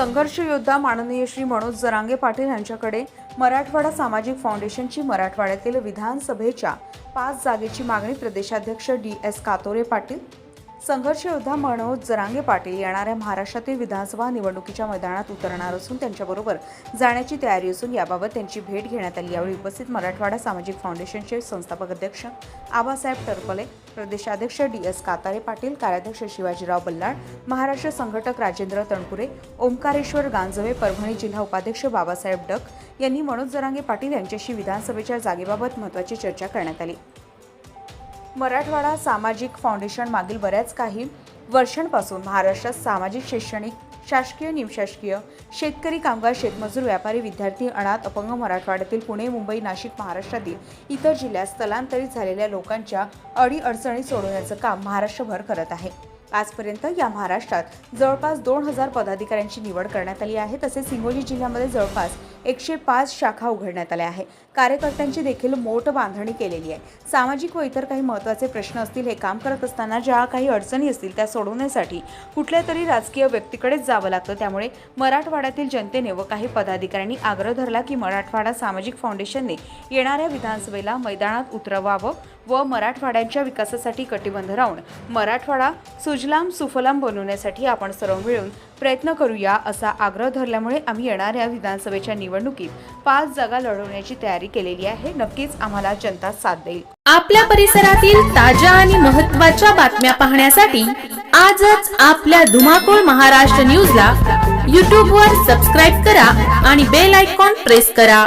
संघर्ष योद्धा माननीय श्री मनोज जरांगे पाटील यांच्याकडे मराठवाडा सामाजिक फाउंडेशनची मराठवाड्यातील विधानसभेच्या पाच जागेची मागणी प्रदेशाध्यक्ष डी एस कातोरे पाटील संघर्ष योद्धा मनोज जरांगे पाटील येणाऱ्या महाराष्ट्रातील विधानसभा निवडणुकीच्या मैदानात उतरणार असून त्यांच्याबरोबर जाण्याची तयारी असून याबाबत त्यांची भेट घेण्यात आली. यावेळी उपस्थित मराठवाडा सामाजिक फाउंडेशनचे संस्थापक अध्यक्ष आबासाहेब टरपले प्रदेशाध्यक्ष डी एस कातारे पाटील कार्याध्यक्ष शिवाजीराव बल्लाळ महाराष्ट्र संघटक राजेंद्र तणपुरे ओंकारेश्वर गांजवे परभणी जिल्हा उपाध्यक्ष बाबासाहेब डक यांनी मनोज जरांगे पाटील यांच्याशी विधानसभेच्या जागेबाबत महत्त्वाची चर्चा करण्यात आली. मराठवाडा सामाजिक फाउंडेशन मागील बऱ्याच काही वर्षांपासून महाराष्ट्रात सामाजिक शैक्षणिक शासकीय निमशासकीय शेतकरी कामगार शेतमजूर व्यापारी विद्यार्थी अनाथ अपंग मराठवाड्यातील पुणे मुंबई नाशिक महाराष्ट्रातील इतर जिल्ह्यात स्थलांतरित झालेल्या लोकांच्या अडीअडचणी सोडवण्याचं काम महाराष्ट्रभर करत आहे. आजपर्यंत या महाराष्ट्रात जवळपास दोन हजार पदाधिकाऱ्यांची निवड करण्यात आली आहे. तसेच हिंगोली जिल्ह्यामध्ये जवळपास एकशे पाच शाखा उघडण्यात आल्या आहे कार्यकर्त्यांची देखील मोठ बांधणी केलेली आहे. सामाजिक व इतर काही महत्त्वाचे प्रश्न असतील हे काम करत असताना ज्या काही अडचणी असतील त्या सोडवण्यासाठी कुठल्या तरी राजकीय व्यक्तीकडेच जावं लागतं. त्यामुळे मराठवाड्यातील जनतेने व काही पदाधिकाऱ्यांनी आग्रह धरला की मराठवाडा सामाजिक फाउंडेशनने येणाऱ्या विधानसभेला मैदानात उतरवावं व मराठवाड्यांच्या विकासासाठी कटिबंध राहून मराठवाडा सुजलाम सुफलाम बनवण्यासाठी आपण सर्व मिळून प्रयत्न करूया असा आग्रह धरल्यामुळे आम्ही येणाऱ्या विधानसभेच्या निवडणुकीत पाच जागा लढवण्याची तयारी केलेली आहे. नक्कीच आम्हाला जनता साथ देईल. आपल्या परिसरातील ताज्या आणि महत्त्वाच्या बातम्या पाहण्यासाठी आजच आपल्या धुमाकूळ महाराष्ट्र न्यूजला यूट्यूबवर सबस्क्राईब करा आणि बेल आयकॉन प्रेस करा.